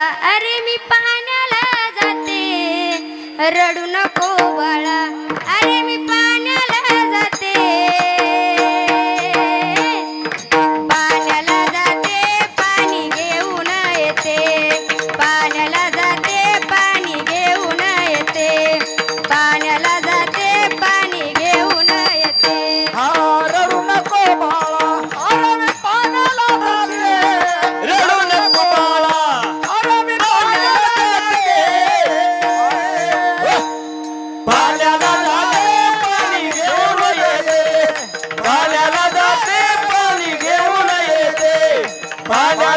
अरे मी पाण्याला जाते रडू नको बाळा. अरे मी बाळा.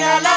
la la.